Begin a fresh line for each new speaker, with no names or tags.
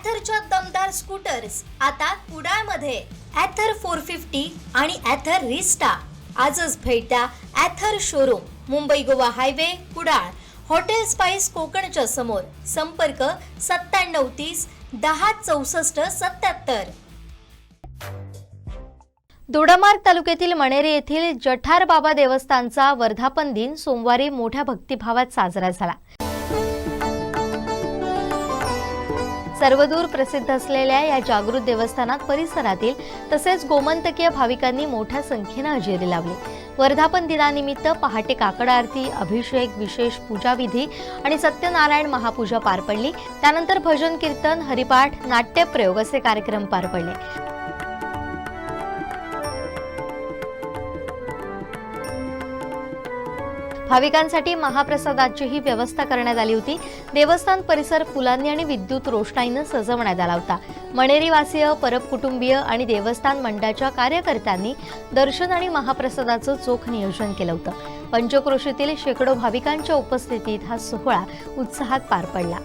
ॲथरच्या दमदार स्कूटर्स आता कुडाळमध्ये. ॲथर फोर फिफ्टी आणि ॲथर रिस्टा आजच भेट द्या Ather showroom Mumbai Goa highway Kudal. Hotel spice कोकणच्या समोर. संपर्क सत्त्याण्णव तीस दहा चौसष्ट सत्याहत्तर दोडामार्ग तालुक्यातील मणेरे येथील जठार बाबा देवस्थानचा वर्धापन दिन सोमवारी मोठ्या भक्तिभावात साजरा झाला. सर्वदूर प्रसिद्ध असलेल्या या जागृत देवस्थानात परिसरातील तसेच गोमंतकीय भाविकांनी मोठ्या संख्येनं हजेरी लावली. वर्धापन दिनानिमित्त पहाटे काकड आरती अभिषेक विशेष पूजाविधी आणि सत्यनारायण महापूजा पार पडली. त्यानंतर भजन कीर्तन हरिपाठ नाट्यप्रयोग असे कार्यक्रम पार पडले. भाविकांसाठी महाप्रसादाचीही व्यवस्था करण्यात आली होती. देवस्थान परिसर फुलांनी आणि विद्युत रोषणाईनं सजवण्यात आला होता. मणेरीवासीय परब कुटुंबीय आणि देवस्थान मंडळाच्या कार्यकर्त्यांनी दर्शन आणि महाप्रसादाचं चोख नियोजन केलं होतं. पंचक्रोशीतील शेकडो भाविकांच्या उपस्थितीत हा सोहळा उत्साहात पार पडला.